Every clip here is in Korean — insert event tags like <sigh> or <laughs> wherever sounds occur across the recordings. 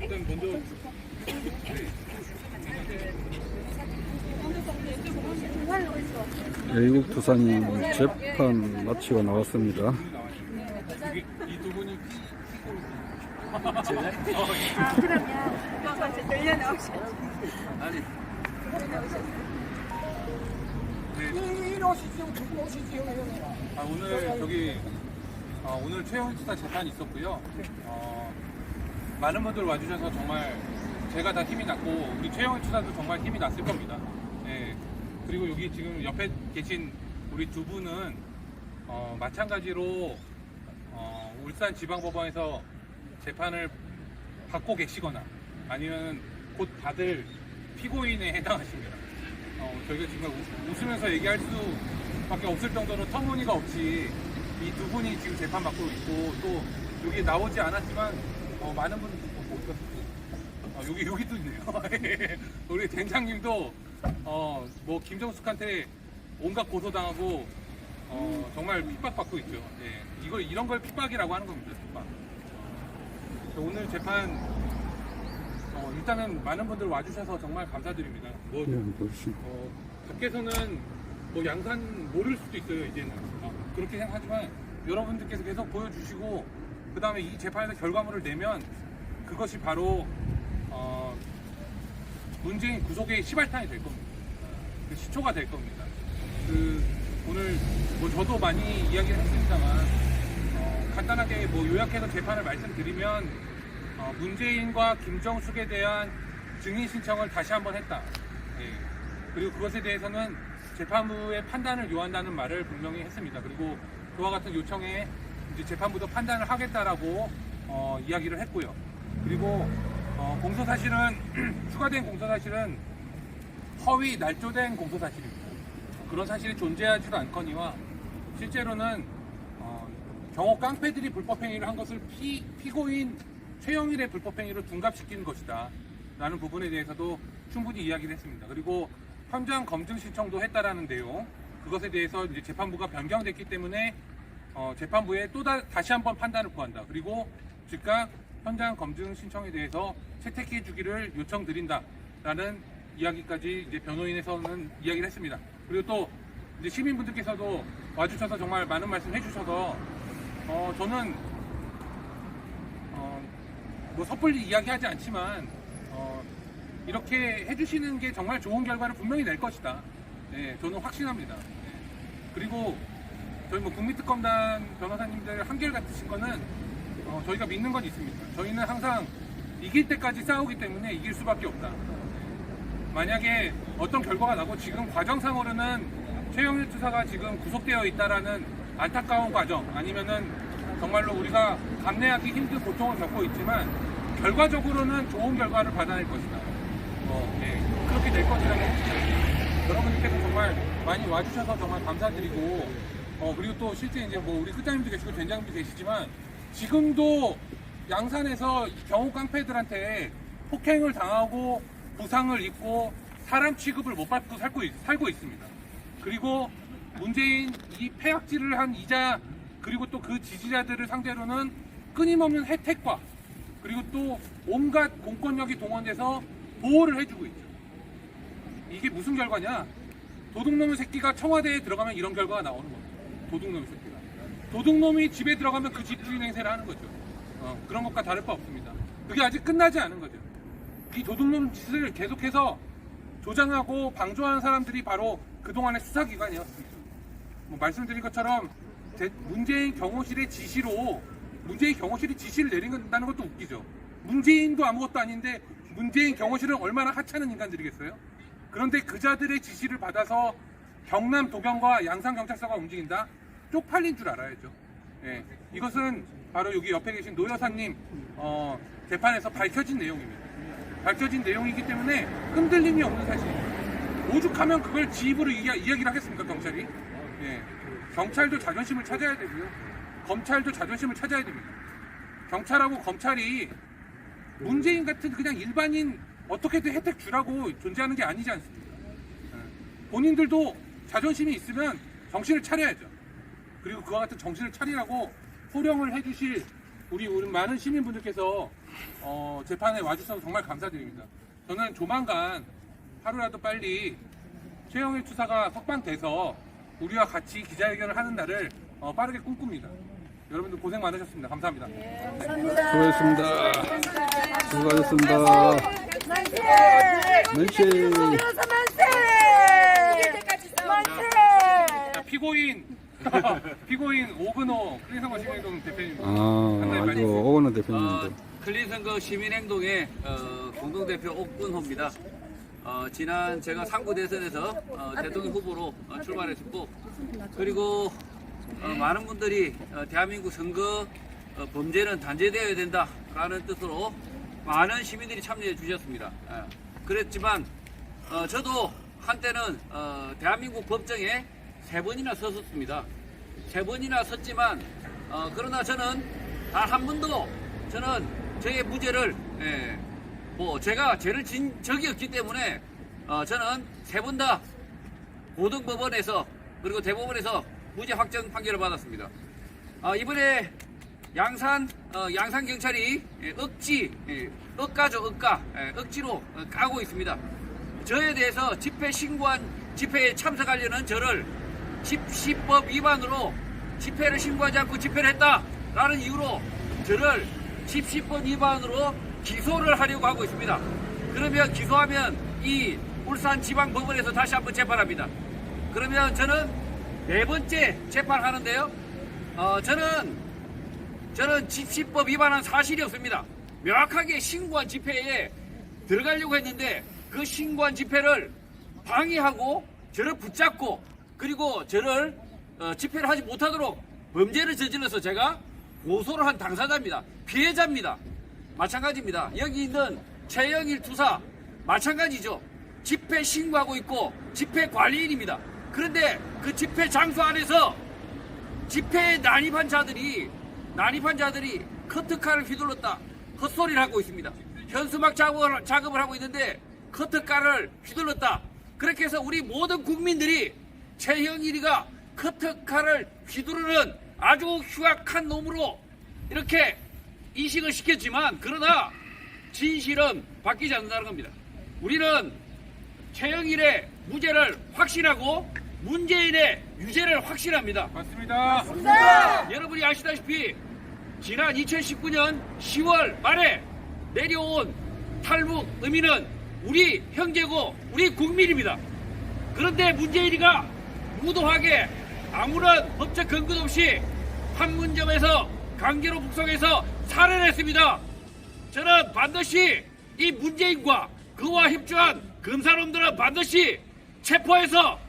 일단 먼저 외국 부산이 재판 마치고 나왔습니다. 이두 분이 아, 이제 들려. 아니 오시죠. 아, 오늘 저기 어, 오늘 최영 수사 재판이 있었고요. 어, 많은 분들 와주셔서 정말 제가 다 힘이 났고 우리 최영 수사도 정말 힘이 났을 겁니다. 예. 그리고 여기 지금 옆에 계신 우리 두 분은 어, 마찬가지로 어, 울산 지방법원에서 재판을 받고 계시거나 아니면 곧 받을 피고인에 해당하십니다. 어, 저희가 지금 웃- 웃으면서 얘기할 수밖에 없을 정도로 터무니가 없이 이 두 분이 지금 재판 받고 있고 또 여기 나오지 않았지만 어, 많은 분들이 못 봤고 어, 여기 여기도 있네요. <laughs> 우리 된장님도 어, 뭐 김정숙한테 온갖 고소당하고 어, 정말 핍박받고 있죠. 예. 이걸 이런 걸 핍박이라고 하는 겁니다. 핍박. 오늘 재판 어, 일단은 많은 분들 와주셔서 정말 감사드립니다. 뭐 네, 어, 밖에서는 뭐 양산 모를 수도 있어요, 이제는. 어, 그렇게 생각하지만 여러분들께서 계속 보여주시고, 그 다음에 이 재판에서 결과물을 내면 그것이 바로, 어, 문재인 구속의 시발탄이 될 겁니다. 그 시초가 될 겁니다. 그, 오늘 뭐 저도 많이 이야기를 했습니다만, 어, 간단하게 뭐 요약해서 재판을 말씀드리면, 어, 문재인과 김정숙에 대한 증인 신청을 다시 한번 했다. 예. 그리고 그것에 대해서는 재판부의 판단을 요한다는 말을 분명히 했습니다. 그리고 그와 같은 요청에 이제 재판부도 판단을 하겠다라고 어, 이야기를 했고요. 그리고 어, 공소 사실은 <clears throat> 추가된 공소 사실은 허위 날조된 공소 사실입니다. 그런 사실이 존재하지도 않거니와 실제로는 어, 경호 깡패들이 불법 행위를 한 것을 피, 피고인 최영일의 불법 행위로 둔갑시키는 것이다. 라는 부분에 대해서도 충분히 이야기를 했습니다. 그리고 현장 검증 신청도 했다라는 내용, 그것에 대해서 이제 재판부가 변경됐기 때문에 어, 재판부에 또 다, 다시 한번 판단을 구한다. 그리고 즉각 현장 검증 신청에 대해서 채택해 주기를 요청드린다라는 이야기까지 이제 변호인에서는 이야기를 했습니다. 그리고 또 이제 시민분들께서도 와주셔서 정말 많은 말씀 해주셔서 어, 저는 어, 뭐 섣불리 이야기하지 않지만 어, 이렇게 해주시는 게 정말 좋은 결과를 분명히 낼 것이다. 네, 저는 확신합니다. 네. 그리고 저희 뭐 국민특검단 변호사님들 한결 같으신 거는 어, 저희가 믿는 건 있습니다. 저희는 항상 이길 때까지 싸우기 때문에 이길 수밖에 없다. 만약에 어떤 결과가 나고 지금 과정상으로는 최영일 주사가 지금 구속되어 있다라는 안타까운 과정 아니면은 정말로 우리가 감내하기 힘든 고통을 겪고 있지만 결과적으로는 좋은 결과를 받아낼 것이다. 어, 예, 그렇게 될 것이라고 믿습니다. 여러분들께서 정말 많이 와주셔서 정말 감사드리고 어, 그리고 또 실제 이제 뭐 우리 끝장님도 계시고 된장님도 계시지만 지금도 양산에서 경호 깡패들한테 폭행을 당하고 부상을 입고 사람 취급을 못 받고 살고, 있, 살고 있습니다. 그리고 문재인 이 폐악질을 한 이자 그리고 또 그 지지자들을 상대로는 끊임없는 혜택과 그리고 또 온갖 공권력이 동원돼서 보호를 해주고 있죠. 이게 무슨 결과냐? 도둑놈의 새끼가 청와대에 들어가면 이런 결과가 나오는 겁니다. 도둑놈의 새끼가. 도둑놈이 집에 들어가면 그 집 주인 행세를 하는 거죠. 어, 그런 것과 다를 바 없습니다. 그게 아직 끝나지 않은 거죠. 이 도둑놈 짓을 계속해서 조장하고 방조하는 사람들이 바로 그동안의 수사기관이었습니다. 뭐 말씀드린 것처럼 제- 문재인 경호실의 지시로 문재인 경호실이 지시를 내린다는 것도 웃기죠. 문재인도 아무것도 아닌데 문재인 경호실은 얼마나 하찮은 인간들이겠어요? 그런데 그자들의 지시를 받아서 경남 도경과 양산 경찰서가 움직인다? 쪽팔린 줄 알아야죠. 예, 이것은 바로 여기 옆에 계신 노 여사님 어, 재판에서 밝혀진 내용입니다. 밝혀진 내용이기 때문에 흔들림이 없는 사실입니다. 오죽하면 그걸 지입으로 이야, 이야기를 하겠습니까, 경찰이? 예. 경찰도 자존심을 찾아야 되고요. 검찰도 자존심을 찾아야 됩니다. 경찰하고 검찰이 문재인 같은 그냥 일반인 어떻게든 혜택 주라고 존재하는 게 아니지 않습니까? 예. 본인들도 자존심이 있으면 정신을 차려야죠. 그리고 그와 같은 정신을 차리라고 호령을 해주실 우리, 우리 많은 시민분들께서 어, 재판에 와주셔서 정말 감사드립니다. 저는 조만간 하루라도 빨리 최영일 추사가 석방돼서 우리와 같이 기자회견을 하는 날을 어, 빠르게 꿈꿉니다. 여러분들 고생 많으셨습니다. 감사합니다. 수고하셨습니다. 수고하셨습니다. 만세! 만세! 만세! 만세! 자, 피고인 <laughs> 피고인 오근호 클린선거 시민동 대표님 아, 아이고, 오건호 어, 대표님도. 클린선거 시민행동의 어, 공동대표 옥근호입니다. 어, 지난 제가 상부 대선에서 어, 대통령 후보로 어, 출마했었고 그리고 어, 많은 분들이 어, 대한민국 선거 어, 범죄는 단죄되어야 된다라는 뜻으로 많은 시민들이 참여해 주셨습니다. 예. 그랬지만 어, 저도 한때는 어, 대한민국 법정에 세 번이나 섰었습니다. 세 번이나 섰지만 어, 그러나 저는 단 한 번도 저는 저의 무죄를 예, 뭐 제가 죄를 진 적이 없기 때문에 어, 저는 세 번 다 고등법원에서 그리고 대법원에서 무죄 확정 판결을 받았습니다. 아, 이번에 양산 어, 양산 경찰이 예, 억지 예, 억가죠 억가 예, 억지로 어, 까고 있습니다. 저에 대해서 집회 신고한 집회에 참석하려는 저를 집시법 위반으로 집회를 신고하지 않고 집회를 했다라는 이유로 저를 집시법 위반으로 기소를 하려고 하고 있습니다. 그러면 기소하면 이 울산 지방법원에서 다시 한번 재판합니다. 그러면 저는 네 번째 재판하는데요. 어, 저는 저는 집시법 위반한 사실이 없습니다. 명확하게 신고한 집회에 들어가려고 했는데 그 신고한 집회를 방해하고 저를 붙잡고 그리고 저를 어, 집회를 하지 못하도록 범죄를 저질러서 제가 고소를 한 당사자입니다. 피해자입니다. 마찬가지입니다. 여기 있는 최영일 투사 마찬가지죠. 집회 신고하고 있고 집회 관리인입니다. 그런데 그 집회 장소 안에서 집회에 난입한 자들이 난입한 자들이 커트칼을 휘둘렀다 헛소리를 하고 있습니다. 현수막 작업을, 작업을 하고 있는데 커트칼을 휘둘렀다. 그렇게 해서 우리 모든 국민들이 최형일이가 커트칼을 휘두르는 아주 흉악한 놈으로 이렇게 인식을 시켰지만 그러나 진실은 바뀌지 않는다는 겁니다. 우리는 최영일의 무죄를 확신하고 문재인의 유죄를 확신합니다. 맞습니다. 여러분이 아시다시피 지난 2019년 10월 말에 내려온 탈북 의미는 우리 형제고 우리 국민입니다. 그런데 문재인이가 무도하게 아무런 법적 근거도 없이 판문점에서 강제로 북송해서 살해를 했습니다. 저는 반드시 이 문재인과 그와 협조한 검사놈들은 반드시 체포해서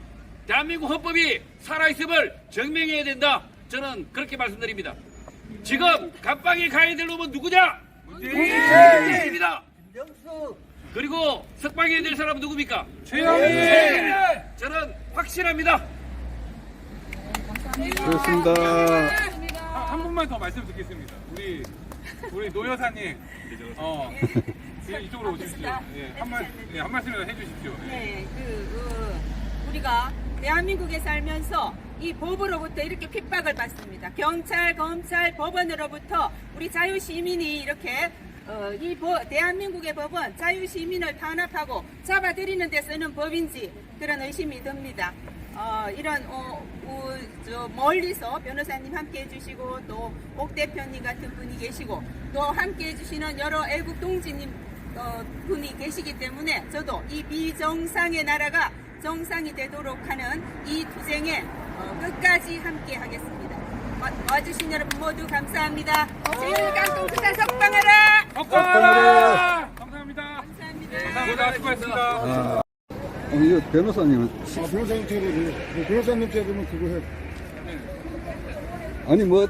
대한민국 헌법이 살아있음을 증명해야 된다. 저는 그렇게 말씀드립니다. 지금 감방에 가야 될 놈은 누구냐? 문재인입니다. 그리고 석방해야 될 사람은 누굽니까? 최영일! 저는 확신합니다. 수고하셨습니다. 한, 한 분만 더 말씀 듣겠습니다. 우리 우리 노 여사님, 어, 이- 이쪽으로 오십시오. 예, 한 말, 예, 한 말씀이라도 해주십시오. 예. 네, 그 어, 우리가 대한민국에 살면서 이 법으로부터 이렇게 핍박을 받습니다. 경찰, 검찰, 법원으로부터 우리 자유 시민이 이렇게 어, 이 법- 대한민국의 법은 자유 시민을 탄압하고 잡아들이는 데 쓰는 법인지 그런 의심이 듭니다. 어, 이런 어, 어, 저 멀리서 변호사님 함께 해주시고 또 옥 대표님 같은 분이 계시고 또 함께 해주시는 여러 애국 동지님 어, 분이 계시기 때문에 저도 이 비정상의 나라가 정상이 되도록 하는 이 투쟁에 어, 끝까지 함께 하겠습니다. 와, 와주신 여러분 모두 감사합니다. 제일 깡통수사 석방하라! 석방하라! 감사합니다. 감사합니다. 감사합니다. 수고하셨습니다. 아, 아니, 이거 변호사님은, 아, 변호사님 때문에, 변호사님 때문에 그거 해. 아니, 뭐,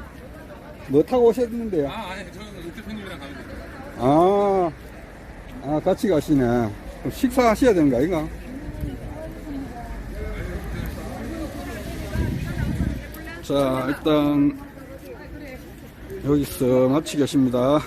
뭐 타고 오셨는데요? 아, 아니, 저는 옥 대표님이랑 가면 돼요. 아, 아, 같이 가시네. 그럼 식사하셔야 되는 거 아이가? 자, 일단, 여기서 마치겠습니다.